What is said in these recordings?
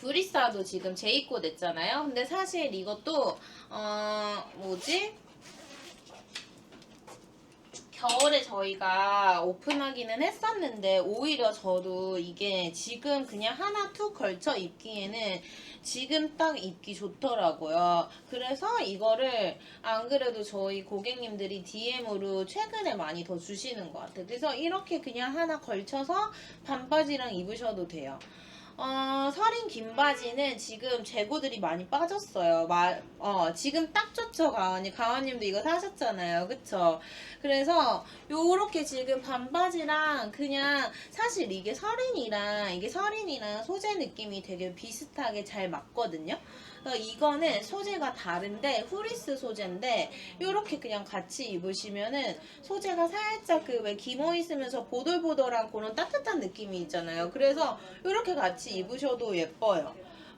브리사도 지금 재입고 냈잖아요. 근데 사실 이것도 어 뭐지? 겨울에 저희가 오픈하기는 했었는데 오히려 저도 이게 지금 그냥 하나 툭 걸쳐 입기에는 지금 딱 입기 좋더라고요. 그래서 이거를 안 그래도 저희 고객님들이 DM으로 최근에 많이 더 주시는 것 같아요. 그래서 이렇게 그냥 하나 걸쳐서 반바지랑 입으셔도 돼요. 어, 서린 긴 바지는 지금 재고들이 많이 빠졌어요. 마, 어, 지금 딱 좋죠, 가은이. 가은님도 이거 사셨잖아요. 그쵸? 그래서 요렇게 지금 반바지랑 그냥 사실 이게 서린이랑 이게 서린이랑 소재 느낌이 되게 비슷하게 잘 맞거든요. 이거는 소재가 다른데 후리스 소재인데 요렇게 그냥 같이 입으시면은 소재가 살짝 그 왜 기모 있으면서 보들보들한 그런 따뜻한 느낌이 있잖아요. 그래서 요렇게 같이 입으셔도 예뻐요.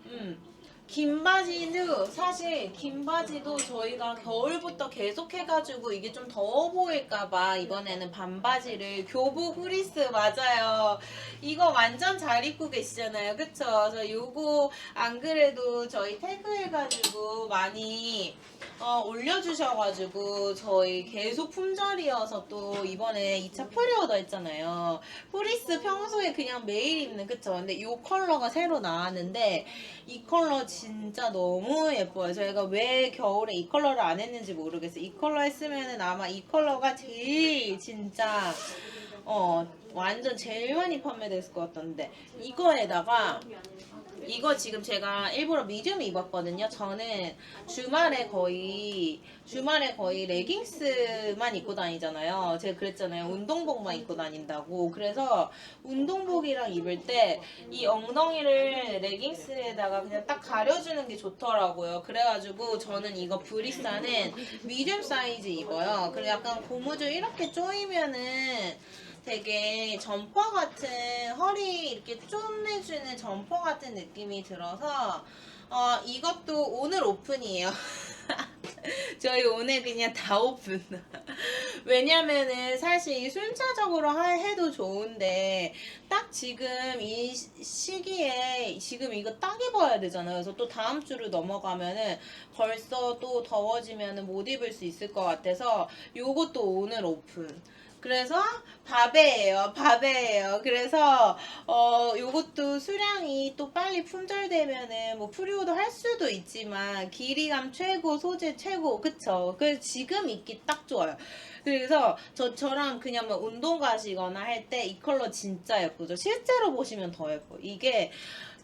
음. 긴 바지도 사실 긴 바지도 저희가 겨울부터 계속 해가지고 이게 좀 더워 보일까봐 이번에는 반바지를 교복 후리스 맞아요. 이거 완전 잘 입고 계시잖아요. 그쵸? 그래서 요거 안 그래도 저희 태그해가지고 많이 어, 올려주셔가지고 저희 계속 품절이어서 또 이번에 2차 프리오더 했잖아요. 프리스 평소에 그냥 매일 입는 그쵸? 근데 이 컬러가 새로 나왔는데 이 컬러 진짜 너무 예뻐요. 저희가 왜 겨울에 이 컬러를 안 했는지 모르겠어요. 이 컬러 했으면은 아마 이 컬러가 제일 진짜 어 완전 제일 많이 판매됐을 것 같던데 이거에다가 이거 지금 제가 일부러 미디움 입었거든요. 저는 주말에 거의 주말에 거의 레깅스만 입고 다니잖아요. 제가 그랬잖아요. 운동복만 입고 다닌다고. 그래서 운동복이랑 입을 때 이 엉덩이를 레깅스에다가 그냥 딱 가려주는 게 좋더라고요. 그래가지고 저는 이거 브리사는 미디움 사이즈 입어요. 그리고 약간 고무줄 이렇게 조이면은 되게 점퍼 같은 허리 이렇게 쪼내주는 점퍼 같은 느낌이 들어서 어 이것도 오늘 오픈이에요. 저희 오늘 그냥 다 오픈. 왜냐면은 사실 이 순차적으로 하- 해도 좋은데 딱 지금 이 시- 시기에 지금 이거 딱 입어야 되잖아요. 그래서 또 다음 주로 넘어가면은 벌써 또 더워지면은 못 입을 수 있을 것 같아서 요것도 오늘 오픈. 그래서 밥에예요. 밥에예요. 그래서 어 요것도 수량이 또 빨리 품절되면은 뭐 프리오더 할 수도 있지만 길이감 최고, 소재 최고. 그쵸? 그 지금 입기 딱 좋아요. 그래서 저처럼 그냥 뭐 운동 가시거나 할 때 이 컬러 진짜 예쁘죠. 실제로 보시면 더 예뻐. 이게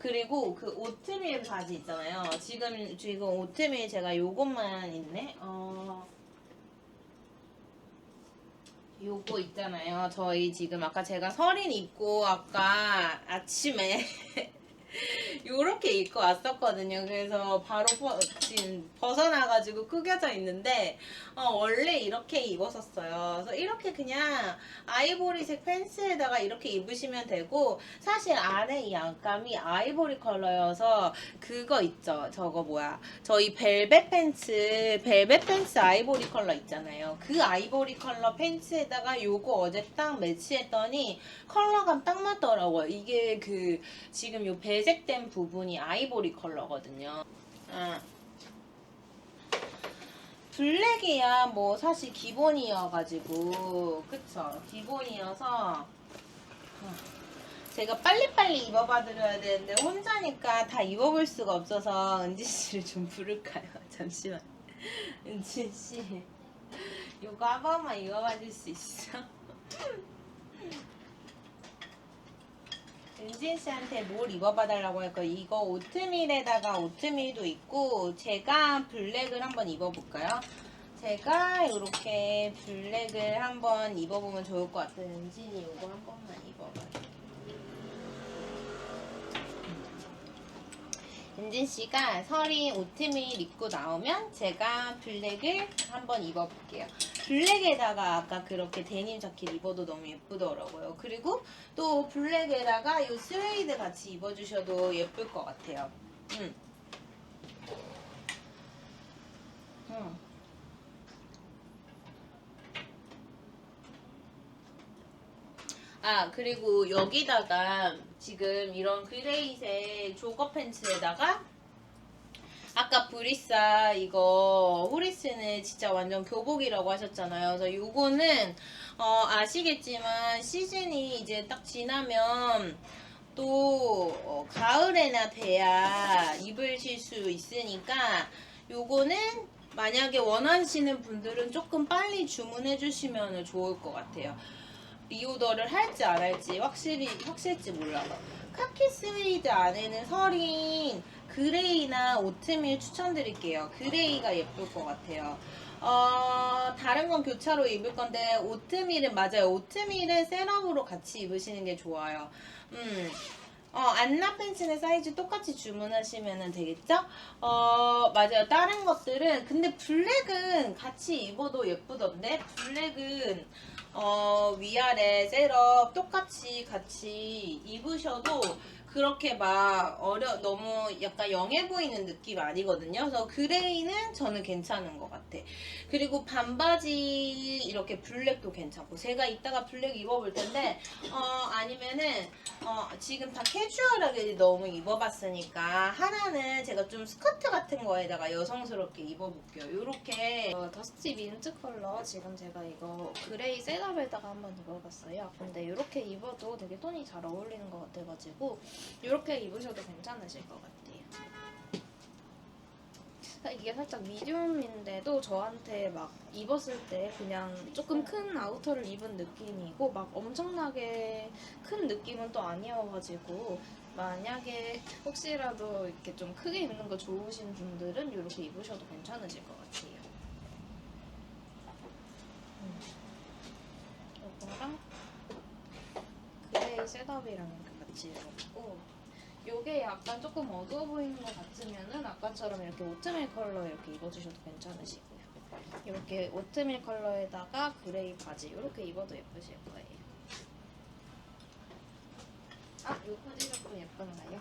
그리고 그 오트밀 바지 있잖아요. 지금 지금 오트밀 제가 요것만 있네. 어. 요거 있잖아요. 저희 지금 아까 제가 설인 입고 아까 아침에 요렇게 입고 왔었거든요. 그래서 바로 퍼- 지금 벗어나가지고 구겨져 있는데 어, 원래 이렇게 입었었어요. 그래서 이렇게 그냥 아이보리색 팬츠에다가 이렇게 입으시면 되고 사실 안에 이 안감이 아이보리 컬러여서 그거 있죠. 저거 뭐야? 저희 벨벳 팬츠, 벨벳 팬츠 아이보리 컬러 있잖아요. 그 아이보리 컬러 팬츠에다가 요거 어제 딱 매치했더니 컬러감 딱 맞더라고요. 이게 그 지금 요 배색 된 부분이 아이보리 컬러거든요. 아. 블랙이야 뭐 사실 기본이어가지고 그쵸 기본이어서 어, 제가 빨리빨리 입어봐 드려야 되는데 혼자니까 다 입어볼 수가 없어서 은지 씨를 좀 부를까요? 잠시만 은지 씨 이거 한 번만 입어봐 줄 수 있어? 은진 씨한테 뭘 입어봐달라고 할까? 이거 오트밀에다가 오트밀도 있고 제가 블랙을 한번 입어볼까요? 제가 이렇게 블랙을 한번 입어보면 좋을 것 같아요. 은진이 이거 한 번만 입어봐요. 은진 씨가 설이 오트밀 입고 나오면 제가 블랙을 한번 입어볼게요. 블랙에다가 아까 그렇게 데님 자켓 입어도 너무 예쁘더라고요. 그리고 또 블랙에다가 이 스웨이드 같이 입어주셔도 예쁠 것 같아요. 음. 음. 아 그리고 여기다가 지금 이런 그레이색 조거 팬츠에다가 아까 브리사 이거 호리스는 진짜 완전 교복이라고 하셨잖아요. 그래서 요거는 어, 아시겠지만 시즌이 이제 딱 지나면 또 어, 가을에나 돼야 입으실 수 있으니까 요거는 만약에 원하시는 분들은 조금 빨리 주문해 주시면 좋을 것 같아요. 리오더를 할지 안 할지 확실히 확실지 몰라요. 카키 스웨이드 안에는 설인 그레이나 오트밀 추천드릴게요. 그레이가 예쁠 것 같아요. 어, 다른 건 교차로 입을 건데 오트밀은 맞아요. 오트밀은 셋업으로 같이 입으시는 게 좋아요. 음. 어, 안나 팬츠의 사이즈 똑같이 주문하시면 되겠죠? 어, 맞아요. 다른 것들은, 근데 블랙은 같이 입어도 예쁘던데? 블랙은, 어, 위아래 셋업 똑같이 같이 입으셔도 그렇게 막 어려, 너무 약간 영해 보이는 느낌 아니거든요. 그래서 그레이는 저는 괜찮은 것 같아. 그리고 반바지 이렇게 블랙도 괜찮고, 제가 이따가 블랙 입어볼 텐데, 어, 아니면은, 어, 지금 다 캐주얼하게 너무 입어봤으니까 하나는 제가 좀 스커트 같은 거에다가 여성스럽게 입어볼게요. 요렇게 어, 더스티 민트 컬러 지금 제가 이거 그레이 셋업 에다가 한번 입어봤어요. 근데 이렇게 입어도 되게 톤이 잘 어울리는 것 같아가지고 이렇게 입으셔도 괜찮으실 것 같아요. 이게 살짝 미디움인데도 저한테 막 입었을 때 그냥 조금 큰 아우터를 입은 느낌이고 막 엄청나게 큰 느낌은 또 아니어가지고 만약에 혹시라도 이렇게 좀 크게 입는 거 좋으신 분들은 이렇게 입으셔도 괜찮으실 것 같아요. 음. 요거랑 그레이 셋업이랑 이렇게 같이 입었고 요게 약간 조금 어두워 보이는 것 같으면은 아까처럼 이렇게 오트밀 컬러 이렇게 입어주셔도 괜찮으시고요. 이렇게 오트밀 컬러에다가 그레이 바지 이렇게 입어도 예쁘실 거예요. 아, 요 바지가 좀 예쁜가요?